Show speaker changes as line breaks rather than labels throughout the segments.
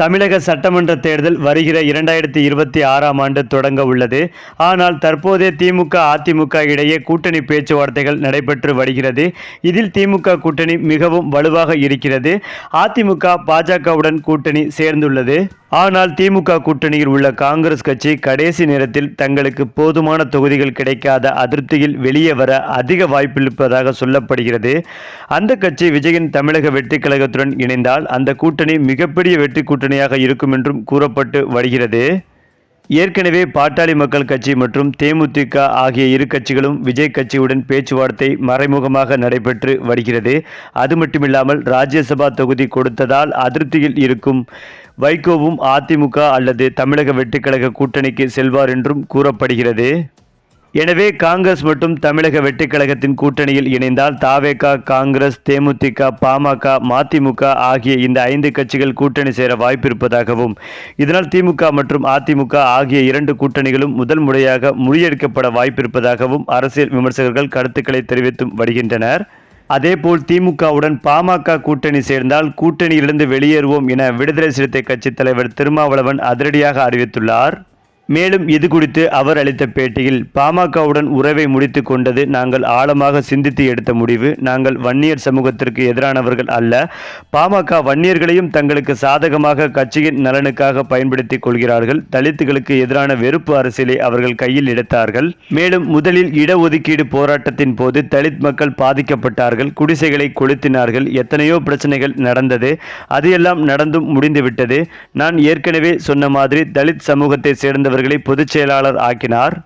தமிழக சட்டமன்ற தேர்தல் வருகிற இரண்டாயிரத்தி இருபத்தி ஆறாம் ஆண்டு தொடங்க உள்ளது. ஆனால் தற்போதைய திமுக அதிமுக இடையே கூட்டணி பேச்சுவார்த்தைகள் நடைபெற்று வருகிறது. இதில் திமுக கூட்டணி மிகவும் வலுவாக இருக்கிறது. அதிமுக பாஜகவுடன் கூட்டணி சேர்ந்துள்ளது. ஆனால் திமுக கூட்டணியில் உள்ள காங்கிரஸ் கட்சி கடைசி நேரத்தில் தங்களுக்கு போதுமான தொகுதிகள் கிடைக்காத அதிருப்தியில் வெளியே வர அதிக வாய்ப்பிருப்பதாக சொல்லப்படுகிறது. அந்த கட்சி விஜயின் தமிழக வெற்றி கழகத்துடன் இணைந்தால் அந்த கூட்டணி மிகப்பெரிய வெற்றி கூட்டணியாக இருக்கும் என்றும் கூறப்பட்டு வருகிறது. ஏற்கனவே பாட்டாளி மக்கள் கட்சி மற்றும் தேமுதிக ஆகிய இரு கட்சிகளும் விஜய் கட்சியுடன் பேச்சுவார்த்தை மறைமுகமாக நடைபெற்று வருகிறது. அது மட்டுமில்லாமல் ராஜ்யசபா தொகுதி கொடுத்ததால் அதிருப்தியில் இருக்கும் வைகோவும் அதிமுக அல்லது தமிழக வெட்டுக்கழக கூட்டணிக்கு செல்வார் என்றும் கூறப்படுகிறது. எனவே காங்கிரஸ் மற்றும் தமிழக வெட்டுக்கழகத்தின் கூட்டணியில் இணைந்தால் தாவேகா காங்கிரஸ் தேமுதிக பாமக மதிமுக ஆகிய இந்த ஐந்து கட்சிகள் கூட்டணி சேர வாய்ப்பிருப்பதாகவும் இதனால் திமுக மற்றும் அதிமுக ஆகிய இரண்டு கூட்டணிகளும் முதல் முறையாக முறியடிக்கப்பட வாய்ப்பிருப்பதாகவும் அரசியல் விமர்சகர்கள் கருத்துக்களை தெரிவித்தும் வருகின்றனர். அதேபோல் திமுகவுடன் பாமக கூட்டணி சேர்ந்தால் கூட்டணியிலிருந்து வெளியேறுவோம் என விடுதலை சிறுத்தை கட்சித் தலைவர் திருமாவளவன் அதிரடியாக அறிவித்துள்ளார். மேலும் இது குறித்து அவர் அளித்த பேட்டியில் பாமகவுடன் உறவை முடித்து கொண்டது நாங்கள் ஆழமாக சிந்தித்து எடுத்த முடிவு. நாங்கள் வன்னியர் சமூகத்திற்கு எதிரானவர்கள் அல்ல. பாமக வன்னியர்களையும் தங்களுக்கு சாதகமாக கட்சியின் நலனுக்காக பயன்படுத்தி கொள்கிறார்கள். தலித்துகளுக்கு எதிரான வெறுப்பு அரசியலை அவர்கள் கையில் எடுத்தார்கள். மேலும் முதலில் இடஒதுக்கீடு போராட்டத்தின் போது தலித் மக்கள் பாதிக்கப்பட்டார்கள். குடிசைகளை கொளுத்தினார்கள். எத்தனையோ பிரச்சனைகள் நடந்தது. அதையெல்லாம் நடந்தும் முடிந்துவிட்டது. நான் ஏற்கனவே சொன்ன மாதிரி தலித் சமூகத்தை சேர்ந்தவர்கள் பொதுச் செயலாளர் ஆக்கினார்.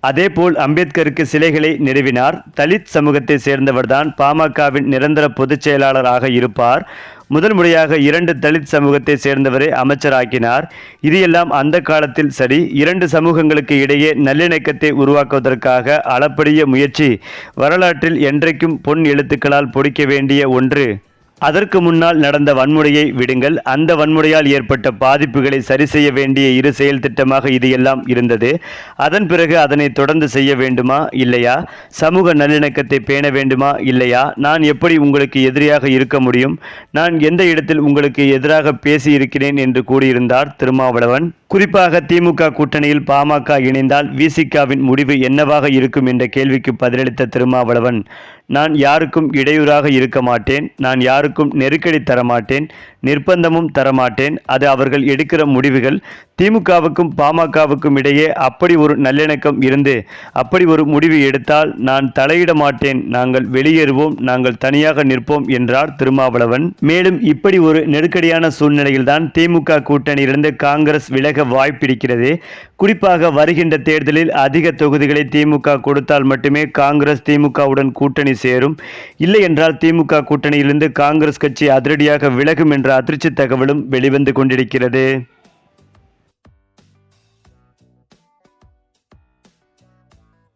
அதேபோல் அம்பேத்கருக்கு சிலைகளை நிறுவினார். தலித் சமூகத்தை சேர்ந்தவர்தான் பாமகவின் நிரந்தர பொதுச் செயலாளராக இருப்பார். முதல் முறையாக இரண்டு தலித் சமூகத்தை சேர்ந்தவரை அமைச்சராக்கினார். இது எல்லாம் அந்த காலத்தில் சரி இரண்டு சமூகங்களுக்கு இடையே நல்லிணக்கத்தை உருவாக்குவதற்காக அளப்படிய முயற்சி வரலாற்றில் என்றைக்கும் பொன் எழுத்துக்களால் பொடிக்க வேண்டிய ஒன்று. அதற்கு முன்னால் நடந்த வன்முறையை விடுங்கள். அந்த வன்முறையால் ஏற்பட்ட பாதிப்புகளை சரி செய்ய வேண்டிய இரு செயல் திட்டமாக இது எல்லாம் இருந்தது. அதன் பிறகு அதனை தொடர்ந்து செய்ய வேண்டுமா? இல்லையா? சமூக நல்லிணக்கத்தை பேண வேண்டுமா? இல்லையா? நான் எப்படி உங்களுக்கு எதிரியாக இருக்க முடியும்? நான் எந்த இடத்தில் உங்களுக்கு எதிராக பேசி இருக்கிறேன் என்று கூறியிருந்தார் திருமாவளவன். குறிப்பாக திமுக கூட்டணியில் பாமக இணைந்தால் விசிகாவின் முடிவு என்னவாக இருக்கும் என்ற கேள்விக்கு பதிலளித்த திருமாவளவன் நான் யாருக்கும் இடையூறாக இருக்க மாட்டேன் நான் யாருக்கும் நெருக்கடி தரமாட்டேன் நிர்பந்தமும் தரமாட்டேன் அது அவர்கள் எடுக்கிற முடிவுகள். திமுகவுக்கும் பாமகவுக்கும் இடையே அப்படி ஒரு நல்லிணக்கம் இருந்து அப்படி ஒரு முடிவு எடுத்தால் நான் தலையிட மாட்டேன். நாங்கள் வெளியேறுவோம் நாங்கள் தனியாக நிற்போம் என்றார் திருமாவளவன். மேலும் இப்படி ஒரு நெருக்கடியான சூழ்நிலையில்தான் திமுக கூட்டணியிலிருந்து காங்கிரஸ் விலக வாய்ப்பிருக்கிறது. குறிப்பாக வருகின்ற தேர்தலில் அதிக தொகுதிகளை திமுக கொடுத்தால் மட்டுமே காங்கிரஸ் திமுகவுடன் கூட்டணி சேரும். இல்லை என்றால் திமுக கூட்டணியிலிருந்து காங்கிரஸ் கட்சி அதிரடியாக விலகும் என்ற அதிர்ச்சி தகவலும் வெளிவந்து கொண்டிருக்கிறது.